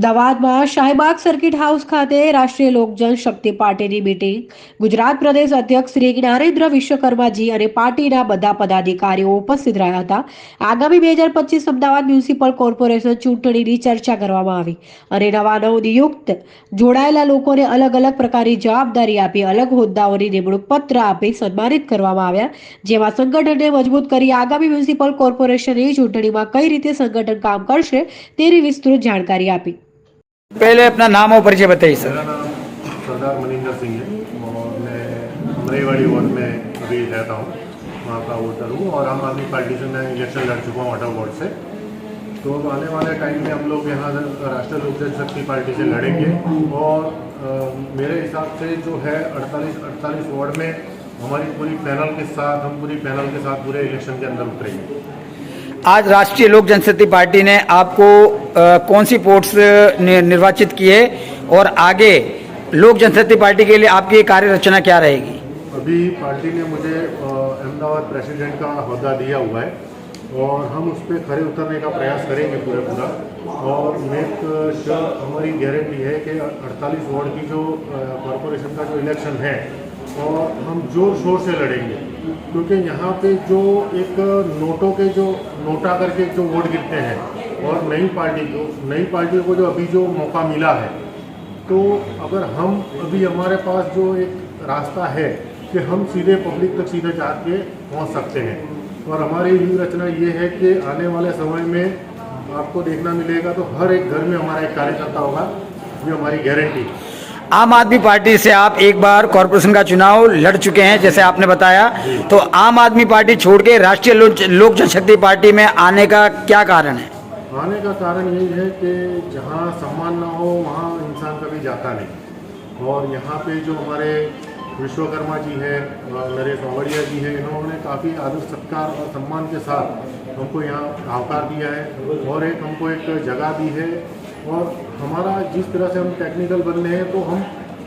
અમદાવાદમાં Shahibaug circuit house ખાતે રાષ્ટ્રીય લોક જનશક્તિ પાર્ટીની મિટિંગ. ગુજરાત પ્રદેશ અધ્યક્ષ શ્રી જ્ઞાનેન્દ્ર વિશ્વકર્માજી અને પાર્ટીના બધા પદાધિકારીઓ ઉપસ્થિત રહ્યા હતા. આગામી બે હજાર પચીસ અમદાવાદ મ્યુનિસિપલ કોર્પોરેશન ચૂંટણીની ચર્ચા કરવામાં આવી અને નવા નવનિયુક્ત જોડાયેલા લોકોને અલગ અલગ પ્રકારની જવાબદારી આપી અલગ હોદ્દાઓની નિમણૂક પત્ર આપી સન્માનિત કરવામાં આવ્યા. જેમાં સંગઠનને મજબૂત કરી આગામી મ્યુનિસિપલ કોર્પોરેશનની ચૂંટણીમાં કઈ રીતે સંગઠન કામ કરશે તેની વિસ્તૃત જાણકારી આપી. पहले अपना नाम और परिचय बताइए सर। मेरा नाम सरदार मनिंदर सिंह है और मैं अमरेवाड़ी वार्ड में अभी रहता हूँ। वहाँ का वोटर हूँ और आम आदमी पार्टी से मैं इलेक्शन लड़ चुका हूँ अटल वार्ड से। तो आने वाले टाइम में हम लोग यहाँ राष्ट्रीय लोक जनशक्ति पार्टी से लड़ेंगे और अ, मेरे हिसाब से जो है 48 48 वार्ड में हमारी पूरी पैनल के साथ हम पूरी पैनल के साथ पूरे इलेक्शन के अंदर उतरेंगे। आज राष्ट्रीय लोक जनशक्ति पार्टी ने आपको अ, कौन सी पोस्ट नि- निर्वाचित की है और आगे लोक जनशक्ति पार्टी के लिए आपकी कार्य रचना क्या रहेगी? अभी पार्टी ने मुझे अहमदाबाद प्रेसिडेंट का अहदा दिया हुआ है और हम उस पर खड़े उतरने का प्रयास करेंगे पूरा पूरा और मेक श्योर हमारी गारंटी है कि 48 वार्ड की जो कॉरपोरेशन का जो इलेक्शन है और हम ज़ोर शोर से लड़ेंगे, क्योंकि यहाँ पे जो एक नोटों के जो नोटा करके जो वोट गिरते हैं और नई पार्टी को, नई पार्टियों को जो अभी जो मौका मिला है तो अगर हम अभी हमारे पास जो एक रास्ता है कि हम सीधे पब्लिक तक सीधे जा जाके पहुँच सकते हैं। और हमारी व्यूह रचना ये है कि आने वाले समय में आपको देखना मिलेगा तो हर एक घर में हमारा एक कार्यकर्ता होगा ये हमारी गारंटी आम आदमी पार्टी से आप एक बार कॉरपोरेशन का चुनाव लड़ चुके हैं, जैसे आपने बताया। तो आम आदमी पार्टी छोड़ के राष्ट्रीय लोक जनशक्ति पार्टी में आने का क्या कारण है? आने का कारण यही है कि जहाँ सम्मान ना हो, वहाँ इंसान कभी जाता नहीं। और यहाँ पे जो हमारे विश्वकर्मा जी हैं नरेश बावड़िया जी हैं, इन्होंने काफ़ी आदर सत्कार और सम्मान के साथ हमको यहाँ आवकार दिया है। और एक हमको एक जगह दी है और हमारा जिस तरह से हम टेक्निकल बन रहे हैं तो हम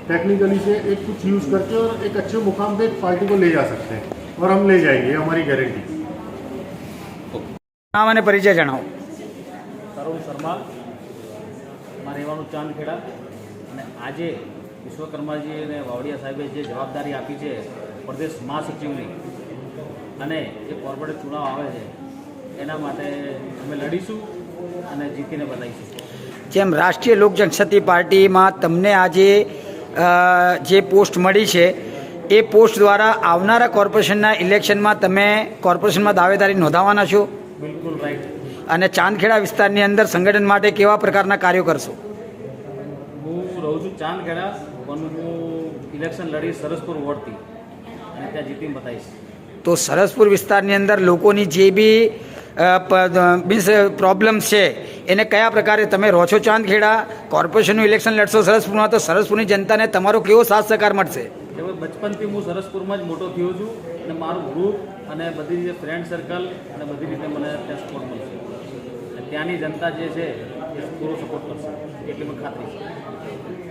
टेक्निकली से एक कुछ यूज़ करके और एक अच्छे मुकाम पे पार्टी को ले जा सकते हैं और हम ले जाएंगे ये हमारी गारंटी નામ અને પરિચય જણાવો તરુણ શર્મા મારે રહેવાનું ચાંદખેડા અને આજે વિશ્વકર્માજી અને વાવડિયા સાહેબે જે જવાબદારી આપી છે પ્રદેશ મહાસચિવની અને જે કોર્પોરેટ ચુનાવ આવે છે એના માટે અમે લડીશું અને જીતીને બતાવીશું જેમ રાષ્ટ્રીય લોક જનશક્તિ પાર્ટીમાં તમને આજે જે પોસ્ટ મળી છે એ પોસ્ટ દ્વારા આવનારા કોર્પોરેશનના ઇલેક્શનમાં તમે કોર્પોરેશનમાં દાવેદારી નોંધાવાના છો? બિલકુલ રાઈટ અને ચાંદખેડા વિસ્તારની અંદર સંગઠન માટે કેવા પ્રકારના કાર્યો કરશો? હું રહું છું ચાંદખેડા પણ હું ઇલેક્શન લડીશ સરસપુર વોર્ડથી અને ત્યાં જીતીને બતાવીશ. તો સરસપુર વિસ્તારની અંદર લોકોની જે બી મીન્સ પ્રોબ્લેમ્સ છે એને કયા પ્રકારે તમે રહો છો ચાંદખેડા કોર્પોરેશનનું ઇલેક્શન લડશો સરસપુરમાં, તો સરસપુરની જનતાને તમારો કેવો સાથ સહકાર મળશે? બચપનથી હું સરસપુરમાં જ મોટો થયો છું અને મારું ગ્રુપ અને બધી રીતે ફ્રેન્ડ સર્કલ અને બધી રીતે મને ત્યાં સપોર્ટ મળશે. ત્યાંની જનતા જે છે એ પૂરો સપોર્ટ કરશે. એટલી મને ખાતરી છે.